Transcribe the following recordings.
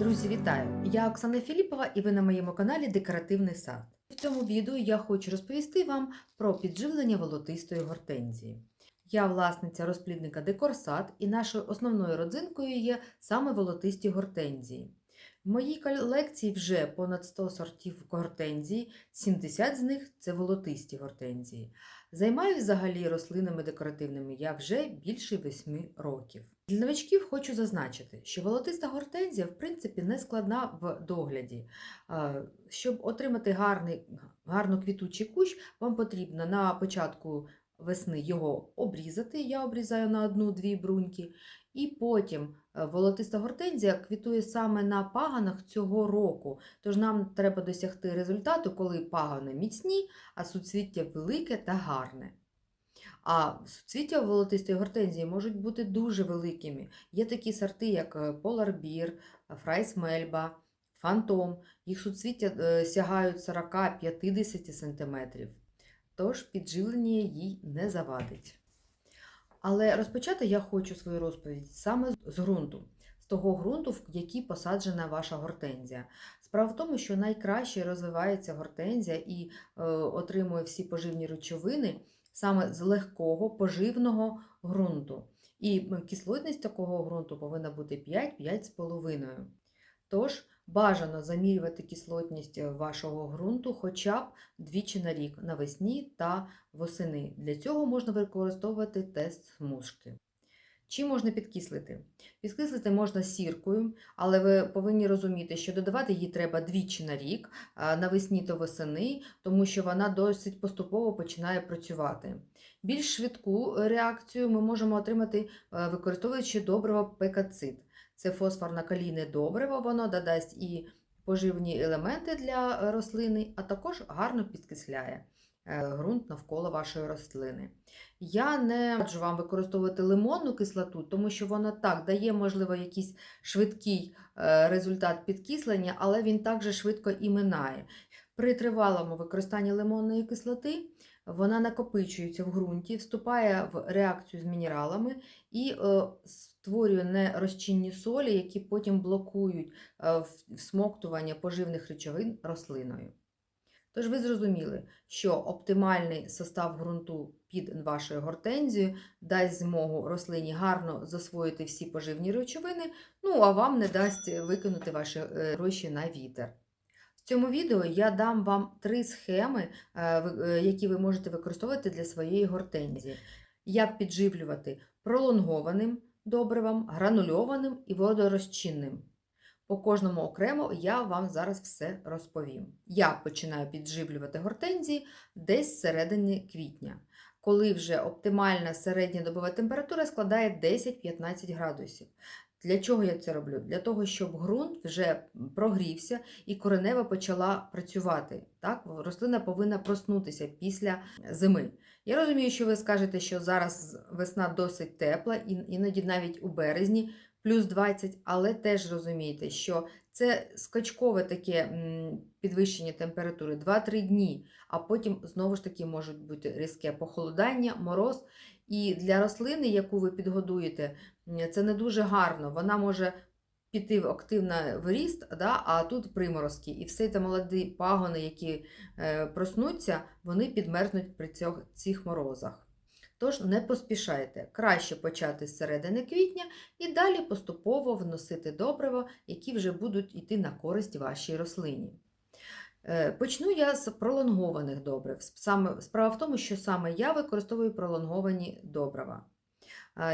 Друзі, вітаю! Я Оксана Філіпова і ви на моєму каналі Декоративний сад. В цьому відео я хочу розповісти вам про підживлення волотистої гортензії. Я власниця розплідника Декорсад і нашою основною родзинкою є саме волотисті гортензії. В моїй колекції вже понад 100 сортів гортензії, 70 з них це волотисті гортензії. Займаюся взагалі рослинами декоративними я вже більше 8 років. Для новачків хочу зазначити, що волотиста гортензія в принципі не складна в догляді. Щоб отримати гарний, гарно квітучий кущ, вам потрібно на початку весни його обрізати. Я обрізаю на одну-дві бруньки. І потім е, волотиста гортензія квітує саме на паганах цього року. Тож нам треба досягти результату, коли пагани міцні, а суцвіття велике та гарне. А суцвіття волотистої гортензії можуть бути дуже великими. Є такі сорти, як е, Polar Bear, Фантом. Їх суцвіття е, сягають 40-50 см. Тож підживлення їй не завадить. Але розпочати я хочу свою розповідь саме з ґрунту, з того ґрунту, в який посаджена ваша гортензія. Справа в тому, що найкраще розвивається гортензія і е, отримує всі поживні речовини саме з легкого поживного ґрунту. І кислотність такого ґрунту повинна бути 5-5,5. Тож бажано замірювати кислотність е, вашого ґрунту хоча б двічі на рік навесні та восени. Для цього можна використовувати тест смужки. Чим можна підкислити? Підкислити можна сіркою, але ви повинні розуміти, що додавати її треба двічі на рік, навесні та восени, тому що вона досить поступово починає працювати. Більш швидку реакцію ми можемо отримати, е, використовуючи добриво пекацид. Це фосфорно-калійне добриво, воно додасть і поживні елементи для е, рослини, а також гарно підкисляє е, ґрунт навколо вашої рослини. Я не раджу вам використовувати лимонну кислоту, тому що вона так дає, можливо, якийсь швидкий е, результат підкислення, але він також швидко і минає. При тривалому використанні лимонної кислоти вона накопичується в ґрунті, вступає в реакцію з мінералами і створює нерозчинні солі, які потім блокують е, всмоктування поживних речовин рослиною. Тож ви зрозуміли, що оптимальний состав ґрунту під вашою гортензією дасть змогу рослині гарно засвоїти всі поживні речовини, ну а вам не дасть викинути ваші е, гроші на вітер. В цьому відео я дам вам три схеми, е, які ви можете використовувати для своєї гортензії. Як підживлювати пролонгованим добривом, гранульованим і водорозчинним. По кожному окремо я вам зараз все розповім. Я починаю підживлювати гортензії десь з середини квітня, коли вже оптимальна середня добова температура складає 10-15 градусів. Для чого я це роблю? Для того, щоб ґрунт вже прогрівся і коренева почала працювати. Так? Рослина повинна проснутися після зими. Я розумію, що ви скажете, що зараз весна досить тепла, іноді навіть у березні плюс 20, але теж розумієте, що це скачкове таке підвищення температури 2-3 дні, а потім знову ж таки можуть бути різке похолодання, мороз. І для рослини, яку ви підгодуєте, це не дуже гарно. Вона може піти в активний виріст, да, а тут приморозки. І все це молоді пагони, які е, проснуться, вони підмерзнуть при цих морозах. Тож не поспішайте, краще почати з середини квітня і далі поступово вносити добрива, які вже будуть йти на користь вашій рослині. Е, Почну я з пролонгованих добрив. Справа в тому, що саме я використовую пролонговані добрива.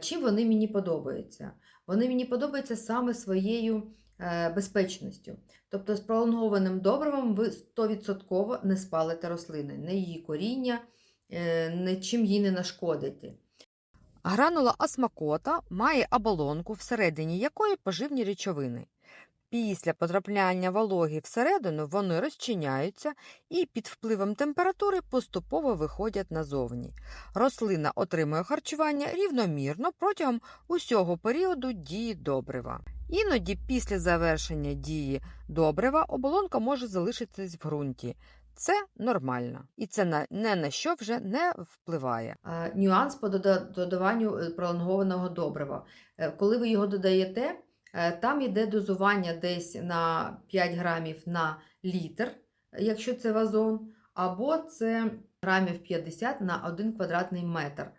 Чим вони мені подобаються? Вони мені подобаються саме своєю е, безпечністю. Тобто з пролонгованим добривом ви 100% не спалите рослини, не її коріння, е, нічим їй не нашкодите. Гранула осмакота має оболонку, всередині якої поживні речовини. Після потрапляння вологи всередину вони розчиняються і під впливом температури поступово виходять назовні. Рослина отримує харчування рівномірно протягом усього періоду дії добрива. Іноді після завершення дії добрива оболонка може залишитись в ґрунті. Це нормально, і це на, не на що вже не впливає. Нюанс по додаванню е, пролонгованого добрива. Е, Коли ви його додаєте, Там йде дозування десь на 5 грамів на літр, якщо це вазон, або це грамів 50 на 1 квадратний метр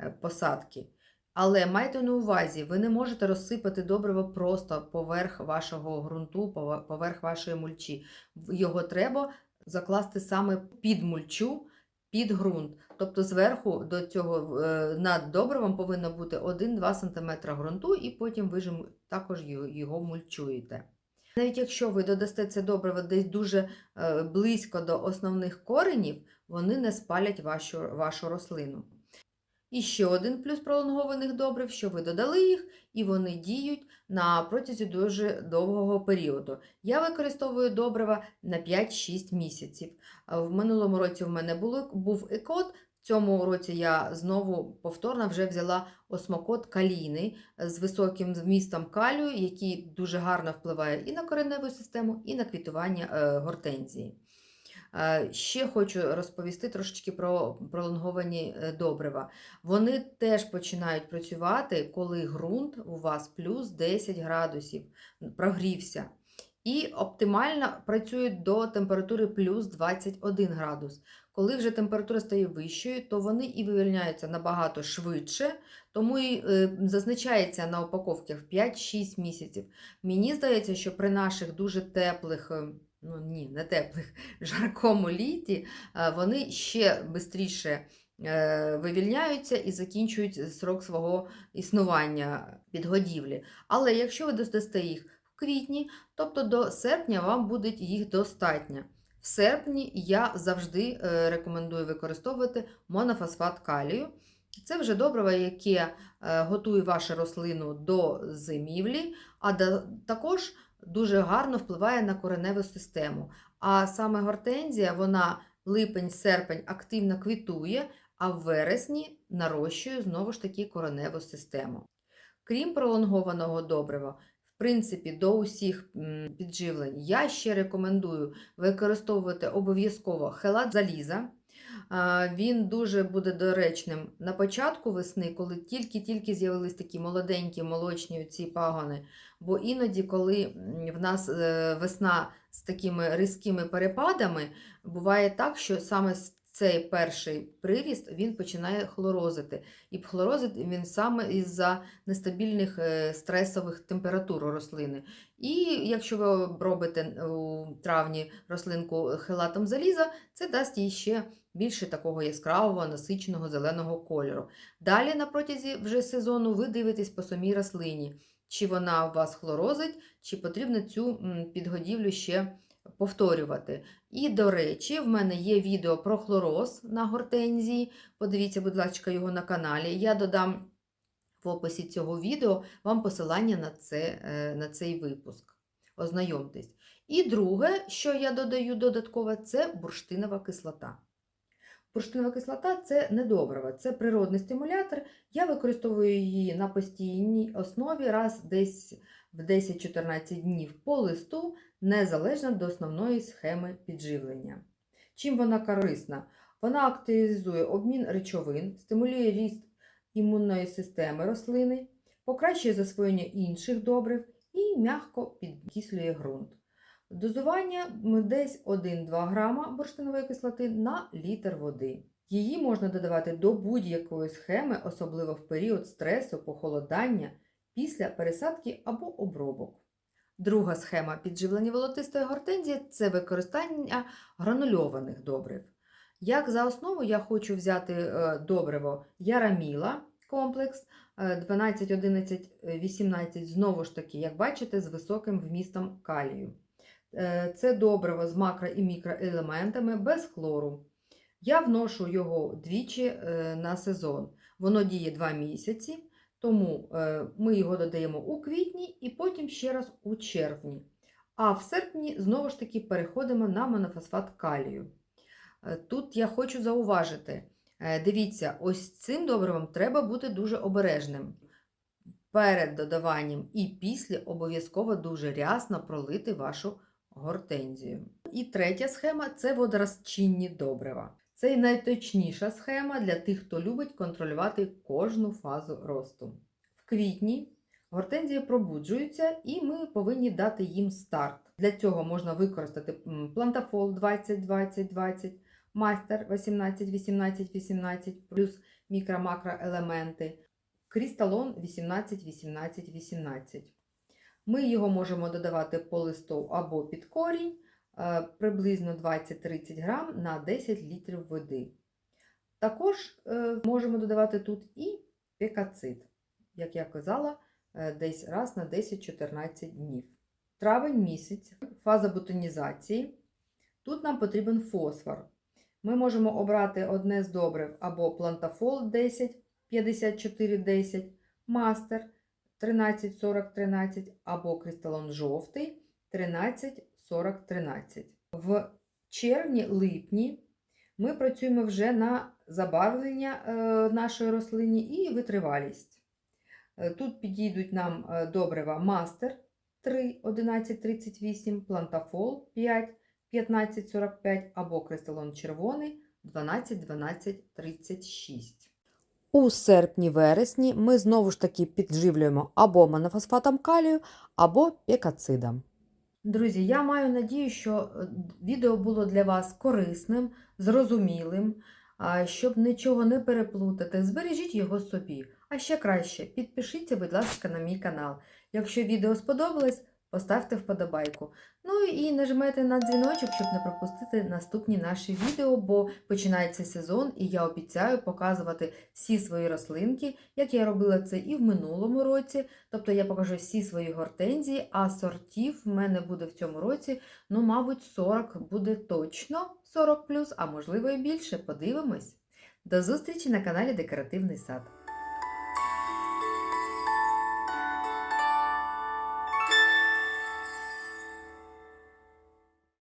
е, посадки. Але майте на увазі, ви не можете розсипати добриво просто поверх вашого ґрунту, поверх вашої мульчі. Його треба закласти саме під мульчу, під ґрунт. Тобто зверху до цього е, над добривом повинно бути 1-2 см ґрунту, і потім ви ж також його- мульчуєте. Навіть якщо ви додасте це добриво десь дуже е, близько до основних коренів, вони не спалять вашу, вашу рослину. І ще один плюс пролонгованих добрив, що ви додали їх, і вони діють на протязі дуже довгого періоду. Я використовую добрива на 5-6 місяців. В минулому році в мене був екот, в цьому році я знову повторно вже взяла осмокот калійний з високим вмістом калію, який дуже гарно впливає і на кореневу систему, і на квітування е, гортензії. Е, Ще хочу розповісти трошечки про пролонговані е, добрива. Вони теж починають працювати, коли ґрунт у вас плюс 10 градусів прогрівся. І оптимально працюють до температури плюс 21 градус. Коли вже температура стає вищою, то вони і вивільняються набагато швидше, тому і е, зазначається на упаковках 5-6 місяців. Мені здається, що при наших дуже теплих, е, ну ні, не теплих, жаркому літі, е, вони ще швидше вивільняються і закінчують срок свого існування підгодівлі. Але якщо ви додасте їх в квітні, тобто до серпня вам буде їх достатньо. В серпні я завжди е, рекомендую використовувати монофосфат калію. Це вже добриво, яке е, готує вашу рослину до зимівлі, а також дуже гарно впливає на кореневу систему. А саме гортензія, вона липень-серпень активно квітує, а в вересні нарощує знову ж таки кореневу систему. Крім пролонгованого добрива, в принципі, до усіх підживлень я ще рекомендую використовувати обов'язково хелат заліза. Він дуже буде доречним на початку весни, коли тільки-тільки з'явились такі молоденькі молочні ці пагони. Бо іноді, коли в нас е, весна з такими різкими перепадами, буває так, що саме с- цей перший приріст він починає хлорозити. І хлорозить він саме із-за нестабільних е, стресових температур рослини. І якщо ви робите у травні рослинку хелатом заліза, це дасть їй ще більше такого яскравого, насиченого зеленого кольору. Далі на протязі вже сезону ви дивитесь по самій рослині, чи вона у вас хлорозить, чи потрібно цю підгодівлю ще повторювати. І, до речі, в мене є відео про хлороз на гортензії. Подивіться, будь ласка, його на каналі. Я додам в описі цього відео вам посилання на, це, е, на цей випуск. Ознайомтесь. І друге, що я додаю додатково, це бурштинова кислота. Бурштинова кислота це не добрива, це природний стимулятор. Я використовую її на постійній основі раз десь в 10-14 днів по листу, незалежно до основної схеми підживлення. Чим вона корисна? Вона активізує обмін речовин, стимулює ріст імунної системи рослини, покращує засвоєння інших добрив і м'яко підкислює ґрунт. Дозування десь 1-2 грама бурштинової кислоти на літр води. Її можна додавати до будь-якої схеми, особливо в період стресу, похолодання, після пересадки або обробок. Друга схема підживлення волотистої гортензії це використання гранульованих добрив. Як за основу я хочу взяти е, добриво Яраміла комплекс е, 12, 11, е, 18, знову ж таки, як бачите, з високим вмістом калію. Е, Це добриво з макро і мікроелементами без хлору. Я вношу його двічі е, на сезон. Воно діє 2 місяці, тому е, ми його додаємо у квітні і потім ще раз у червні. А в серпні знову ж таки переходимо на монофосфат калію. Тут я хочу зауважити, дивіться, ось цим добривом треба бути дуже обережним. Перед додаванням і після обов'язково дуже рясно пролити вашу гортензію. І третя схема це водорозчинні добрива. Це і найточніша схема для тих, хто любить контролювати кожну фазу росту. В квітні, гортензії пробуджуються і ми повинні дати їм старт. Для цього можна використати плантафол 20-20-20, мастер 18-18-18 плюс мікро-макроелементи, крісталон 18-18-18. Ми його можемо додавати по листу або під корінь, е, приблизно 20-30 грам на 10 літрів води. Також е, можемо додавати тут і пекацид, як я казала, е, десь раз на 10-14 днів. Травень місяць, фаза бутонізації. Тут нам потрібен фосфор. Ми можемо обрати одне з добрив або плантафол 10, 54, 10, мастер 13, 40, 13 або кристалон жовтий 13, 40, 13. В червні-липні ми працюємо вже на забарвлення е, нашої рослини і витривалість. Е, Тут підійдуть нам е, добрива мастер 3, 11, 38, плантафол 5, 15, 45 або кристалон червоний 12, 12, 36. У серпні-вересні ми знову ж таки підживлюємо або монофосфатом калію, або пекацидом. Друзі, я маю надію, що е, відео було для вас корисним, зрозумілим. Щоб нічого не переплутати, збережіть його собі. А ще краще, підпишіться, будь ласка, на мій канал. Якщо відео сподобалось, поставте вподобайку. Ну і нажимайте на дзвіночок, щоб не пропустити наступні наші відео, бо починається сезон, і я обіцяю показувати всі свої рослинки, як я робила це і в минулому році. Тобто я покажу всі свої гортензії, а сортів в мене буде в цьому році, ну, мабуть, 40 буде точно 40 а можливо і більше. Подивимось. До зустрічі на каналі Декоративний сад.